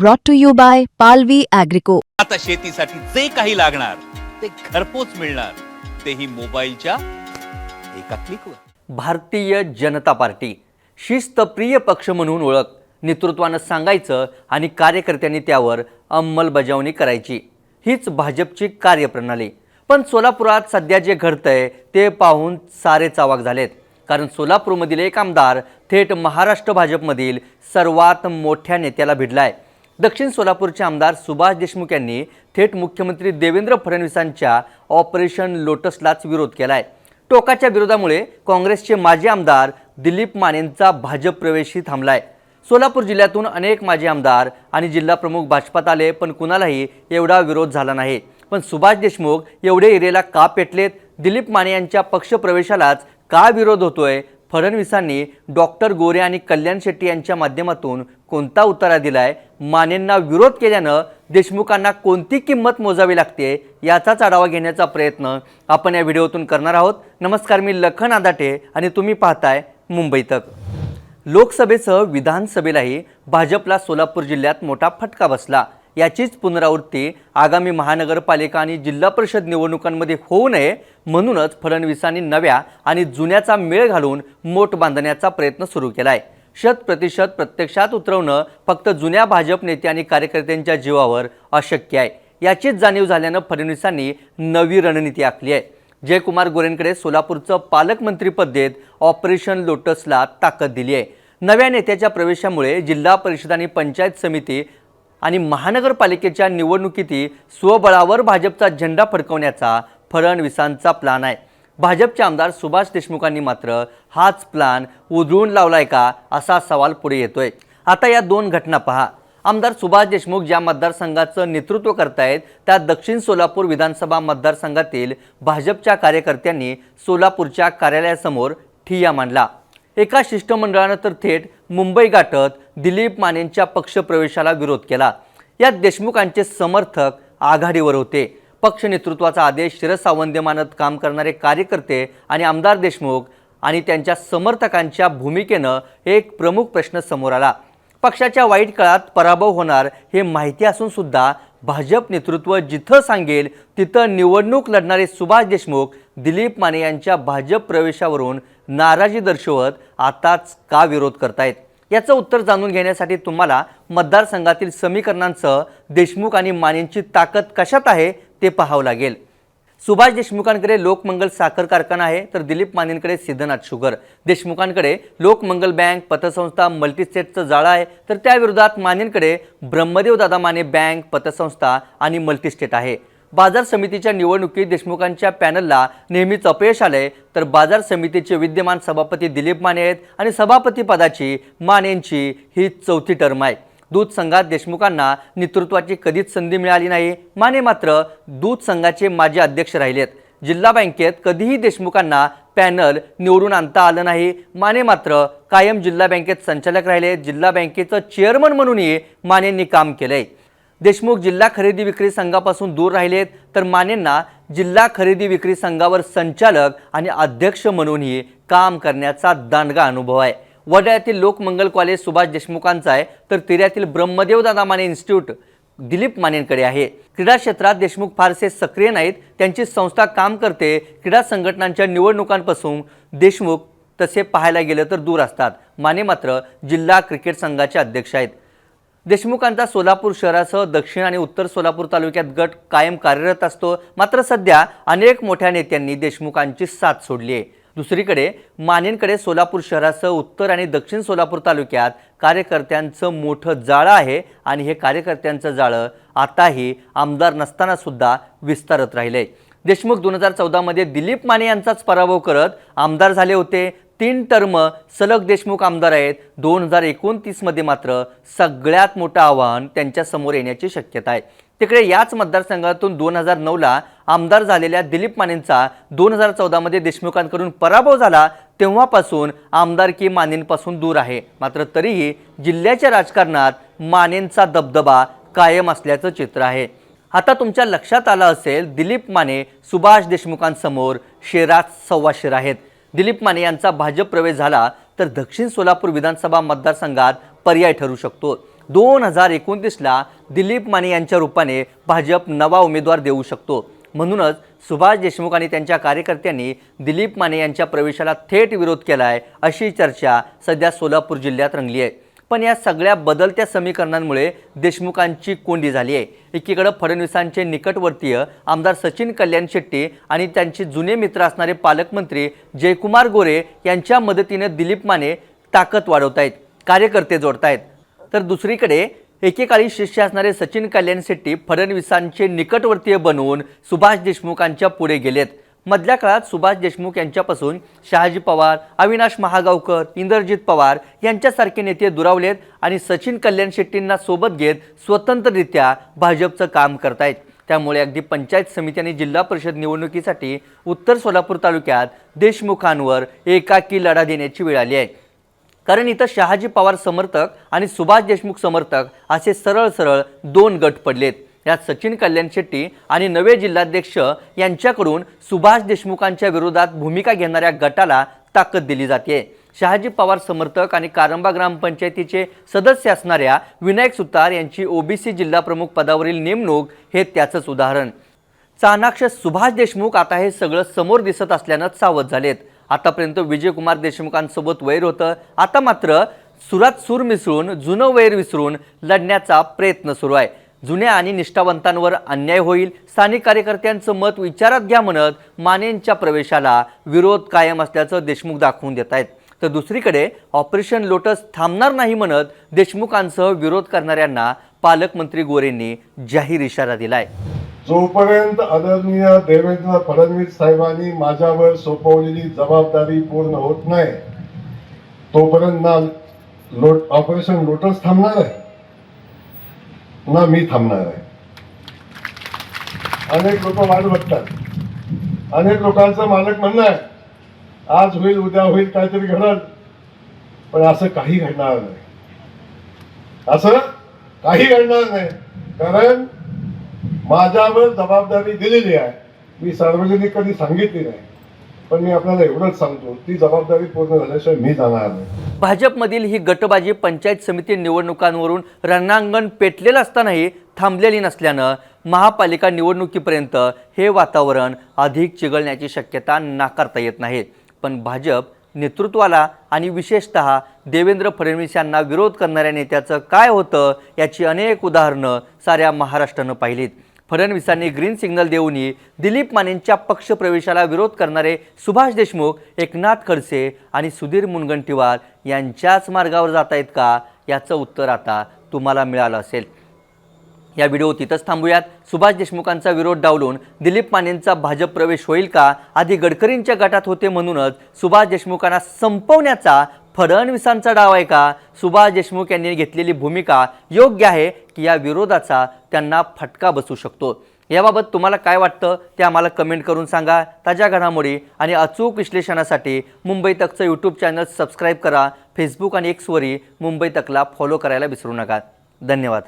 brought to you by Palvi Agrico. आता शेतीसाठी जे काही लागणार ते घरपोच मिळणार. तेही मोबाईलच्या एका क्लिकवर भारतीय जनता पार्टी शिस्तप्रिय पक्ष म्हणून ओळख नेतृत्वानं सांगायचं आणि कार्यकर्त्यांनी त्यावर अंमलबजावणी करायची. हीच भाजपची कार्यप्रणाली. पण सोलापुरात सध्या जे घडतंय ते पाहून सारे चावाक झालेत. कारण सोलापूरमधील एक आमदार थेट महाराष्ट्र भाजपमधील सर्वात मोठ्या नेत्याला भिडलाय. दक्षिण सोलापूरचे आमदार सुभाष देशमुख यांनी थेट मुख्यमंत्री देवेंद्र फडणवीसांच्या ऑपरेशन लोटसलाच विरोध केलाय. टोकाच्या विरोधामुळे काँग्रेसचे माजी आमदार दिलीप मानेंचा भाजप प्रवेशही थांबलाय. सोलापूर जिल्ह्यातून अनेक माजी आमदार आणि जिल्हा प्रमुख भाजपात आले पण कुणालाही एवढा विरोध झाला नाही. पण सुभाष देशमुख एवढे एरियाला का पेटलेत? दिलीप माने यांच्या पक्षप्रवेशालाच का विरोध होतोय? फडणवीसांनी डॉक्टर गोरे आणि कल्याण शेट्टी यांच्या माध्यमातून कोणता उतारा दिलाय? मानेंना विरोध केल्यानं देशमुखांना कोणती किंमत मोजावी लागते? याचाच आढावा घेण्याचा प्रयत्न आपण या व्हिडिओतून करणार आहोत. नमस्कार मी लखन आदाटे आणि तुम्ही पाहताय मुंबई तक. लोकसभेसह विधानसभेलाही भाजपला सोलापूर जिल्ह्यात मोठा फटका बसला. याचीच पुनरावृत्ती आगामी महानगरपालिका आणि जिल्हा परिषद निवडणुकांमध्ये होऊ नये म्हणूनच फडणवीसांनी नव्या आणि जुन्याचा मेळ घालून मोठ बांधण्याचा प्रयत्न सुरू केला आहे शत प्रतिशत प्रत्यक्षात उतरवणं फक्त जुन्या भाजप नेते आणि कार्यकर्त्यांच्या जीवावर अशक्य आहे. याचीच जाणीव झाल्यानं फडणवीसांनी नवी रणनीती आखली आहे. जयकुमार गोरेंकडे सोलापूरचं पालकमंत्रीपद देत ऑपरेशन लोटसला ताकद दिली आहे. नव्या नेत्याच्या प्रवेशामुळे जिल्हा परिषद आणि पंचायत समिती आणि महानगरपालिकेच्या निवडणुकीतही स्वबळावर भाजपचा झेंडा फडकवण्याचा फडणवीसांचा प्लान आहे. भाजपचे आमदार सुभाष देशमुखांनी मात्र हाच प्लान उधळून लावलाय का असा सवाल पुढे येतोय. आता या दोन घटना पहा. आमदार सुभाष देशमुख ज्या मतदारसंघाचं नेतृत्व करतायत त्या दक्षिण सोलापूर विधानसभा मतदारसंघातील भाजपच्या कार्यकर्त्यांनी सोलापूरच्या कार्यालयासमोर ठिय्या मांडला. एका शिष्टमंडळानं तर थेट मुंबई गाठत दिलीप मानेंच्या पक्षप्रवेशाला विरोध केला. यात देशमुखांचे समर्थक आघाडीवर होते. पक्ष नेतृत्वाचा आदेश शिरसावंद्य मानत काम करणारे कार्यकर्ते आणि आमदार देशमुख आणि त्यांच्या समर्थकांच्या भूमिकेनं एक प्रमुख प्रश्न समोर आला. पक्षाच्या वाईट काळात पराभव होणार हे माहिती असून सुद्धा भाजप नेतृत्व जिथं सांगेल तिथं निवडणूक लढणारे सुभाष देशमुख दिलीप माने यांच्या भाजप प्रवेशावरून नाराजी दर्शवत आताच का विरोध करतायत? याचं उत्तर जाणून घेण्यासाठी तुम्हाला मतदारसंघातील समीकरणांसह देशमुख आणि मानेंची ताकद कशात आहे ते पाहावं लागेल. सुभाष देशमुखांकडे लोकमंगल साखर कारखाना आहे तर दिलीप मानेंकडे सिद्धनाथ शुगर. देशमुखांकडे लोकमंगल बँक पतसंस्था मल्टीस्टेटचं जाळं आहे तर त्या विरोधात मानेंकडे ब्रह्मदेव दादा माने बँक पतसंस्था आणि मल्टीस्टेट आहे. बाजार समितीच्या निवडणुकीत देशमुखांच्या पॅनलला नेहमीच अपयश आलंय तर बाजार समितीचे विद्यमान सभापती दिलीप माने आहेत आणि सभापती पदाची मानेंची ही चौथी टर्म आहे. दूध संघात देशमुखांना नेतृत्वाची कधीच संधी मिळाली नाही. माने मात्र दूध संघाचे माजी अध्यक्ष राहिलेत. जिल्हा बँकेत कधीही देशमुखांना पॅनल निवडून आणता आलं नाही. माने मात्र कायम जिल्हा बँकेत संचालक राहिले. जिल्हा बँकेचं चेअरमन म्हणूनही मानेंनी काम केलंय. देशमुख जिल्हा खरेदी विक्री संघापासून दूर राहिलेत. तर मानेंना जिल्हा खरेदी विक्री संघावर संचालक आणि अध्यक्ष म्हणूनही काम करण्याचा दांडगा अनुभव आहे. वड्यातील लोकमंगल कॉलेज सुभाष देशमुखांचा आहे तर तिऱ्यातील ब्रह्मदेव दादा माने इन्स्टिट्यूट दिलीप मानेंकडे आहे. क्रीडा क्षेत्रात देशमुख फारसे सक्रिय नाहीत त्यांची संस्था काम करते क्रीडा संघटनांच्या निवडणुकांपासून देशमुख तसे पाहायला गेलं तर दूर असतात. माने मात्र जिल्हा क्रिकेट संघाचे अध्यक्ष आहेत. देशमुखांचा सोलापूर शहरासह दक्षिण आणि उत्तर सोलापूर तालुक्यात गट कायम कार्यरत असतो. मात्र सध्या अनेक मोठ्या नेत्यांनी देशमुखांची साथ सोडली आहे. दुसरीकडे मानेंकडे सोलापूर शहरासह उत्तर आणि दक्षिण सोलापूर तालुक्यात कार्यकर्त्यांचं मोठं जाळं आहे आणि हे कार्यकर्त्यांचं जाळं आताही आमदार नसताना सुद्धा विस्तारत राहिले. देशमुख दोन हजार चौदामध्ये दिलीप माने यांचाच पराभव करत आमदार झाले होते. तीन टर्म सलग देशमुख आमदार आहेत. दोन हजार एकोणतीसमध्ये मात्र सगळ्यात मोठं आव्हान त्यांच्यासमोर येण्याची शक्यता आहे. तिकडे याच मतदारसंघातून दोन हजार नऊला आमदार झालेल्या दिलीप मानेंचा दोन हजार चौदामध्ये देशमुखांकडून पराभव झाला तेव्हापासून आमदारकी मानेंपासून दूर आहे. मात्र तरीही जिल्ह्याच्या राजकारणात मानेंचा दबदबा कायम असल्याचं चित्र आहे. आता तुमच्या लक्षात आलं असेल दिलीप माने सुभाष देशमुखांसमोर शेरात सव्वाशेर आहेत. दिलीप माने यांचा भाजप प्रवेश झाला तर दक्षिण सोलापूर विधानसभा मतदारसंघात पर्याय ठरू शकतो. दोन हजार एकोणतीसला दिलीप माने यांच्या रूपाने भाजप नवा उमेदवार देऊ शकतो. म्हणूनच सुभाष देशमुख आणि त्यांच्या कार्यकर्त्यांनी दिलीप माने यांच्या प्रवेशाला थेट विरोध केला आहे अशी चर्चा सध्या सोलापूर जिल्ह्यात रंगली आहे. पण या सगळ्या बदलत्या समीकरणांमुळे देशमुखांची कोंडी झाली आहे. एकीकडं फडणवीसांचे निकटवर्तीय आमदार सचिन कल्याण शेट्टी आणि त्यांचे जुने मित्र असणारे पालकमंत्री जयकुमार गोरे यांच्या मदतीने दिलीप माने ताकद वाढवत आहेत कार्यकर्ते जोडतायत. तर दुसरीकडे एकेकाळी शिष्य असणारे सचिन कल्याण शेट्टी फडणवीसांचे निकटवर्तीय बनवून सुभाष देशमुखांच्या पुढे गेलेत. मधल्या काळात सुभाष देशमुख यांच्यापासून शहाजी पवार अविनाश महागावकर इंद्रजित पवार यांच्यासारखे नेते दुरावलेत आणि सचिन कल्याण शेट्टींना सोबत घेत स्वतंत्ररित्या भाजपचं काम करतायत. त्यामुळे अगदी पंचायत समिती आणि जिल्हा परिषद निवडणुकीसाठी उत्तर सोलापूर तालुक्यात देशमुखांवर एकाकी लढा देण्याची वेळ आली आहे. कारण इथं शहाजी पवार समर्थक आणि सुभाष देशमुख समर्थक असे सरळ सरळ दोन गट पडलेत. यात सचिन कल्याण शेट्टी आणि नवे जिल्हाध्यक्ष यांच्याकडून सुभाष देशमुखांच्या विरोधात भूमिका घेणाऱ्या गटाला ताकद दिली जाते. शहाजी पवार समर्थक आणि कारंबा ग्रामपंचायतीचे सदस्य असणाऱ्या विनायक सुतार यांची ओबीसी जिल्हा प्रमुख पदावरील नेमणूक हे त्याचंच उदाहरण. चाणाक्ष सुभाष देशमुख आता हे सगळं समोर दिसत असल्यानं सावध झालेत. आतापर्यंत विजयकुमार देशमुखांसोबत वैर होतं. आता मात्र सुरात सूर मिसळून जुनं वैर विसरून लढण्याचा प्रयत्न सुरू आहे. जुन्या आणि निष्ठावंतांवर अन्याय होईल. स्थानिक कार्यकर्त्यांचं मत विचारात घ्या म्हणत मानेंच्या प्रवेशाला विरोध कायम असल्याचं देशमुख दाखवून देत आहेत. तर दुसरीकडे ऑपरेशन लोटस थांबणार नाही म्हणत देशमुखांसह विरोध करणाऱ्यांना पालकमंत्री गोरेंनी जाहीर इशारा दिलाय. जोपर्यंत आदरणीय देवेंद्र फडणवीस साहेबांनी माझ्यावर सोपवलेली जबाबदारी पूर्ण होत नाही तोपर्यंत ना लोट ऑपरेशन लोटस थांबणार आहे? ना मी थांबणार आहे. अनेक लोक वाट बघतात. अनेक लोकांचं मालक म्हणणं आहे आज होईल उद्या होईल काहीतरी घडल पण असं काही घडणार नाही. असं काही घडणार नाही. कारण माझ्यावर जबाबदारी दिलेली आहे. मी सार्वजनिक कधी सांगितली नाही. पण मी आपल्याला एवढंच सांगतो ती जबाबदारी पूर्ण झाल्याशिवाय मी जाणार नाही. भाजपमधील ही गटबाजी पंचायत समिती निवडणुकांवरून रणांगण पेटलेलं असतानाही थांबलेली नसल्यानं महापालिका निवडणुकीपर्यंत हे वातावरण अधिक चिघळण्याची शक्यता नाकारता येत नाही. पण भाजप नेतृत्वाला आणि विशेषतः देवेंद्र फडणवीस यांना विरोध करणाऱ्या नेत्याचं काय होतं याची अनेक उदाहरणं साऱ्या महाराष्ट्रानं पाहिलीत. फडणवीसांनी ग्रीन सिग्नल देऊनही दिलीप मानेंच्या पक्षप्रवेशाला विरोध करणारे सुभाष देशमुख एकनाथ खडसे आणि सुधीर मुनगंटीवार यांच्याच मार्गावर जात आहेत का? याचं उत्तर आता तुम्हाला मिळालं असेल. या व्हिडिओ तिथंच थांबूयात. सुभाष देशमुखांचा विरोध डावलून दिलीप मानेंचा भाजप प्रवेश होईल का? आधी गडकरींच्या गटात होते म्हणूनच सुभाष देशमुखांना संपवण्याचा फडणवीसांचा डाव आहे का? सुभाष देशमुख यांनी घेतलेली भूमिका योग्य आहे की या विरोधाचा त्यांना फटका बसू शकतो. याबाबत तुम्हाला काय वाटतं ते आम्हाला कमेंट करून सांगा. ताज्या घडामोडी आणि अचूक विश्लेषणासाठी मुंबई तकचं यूट्यूब चॅनल सबस्क्राईब करा. फेसबुक आणि एक्सवरी मुंबई तकला फॉलो करायला विसरू नका. धन्यवाद.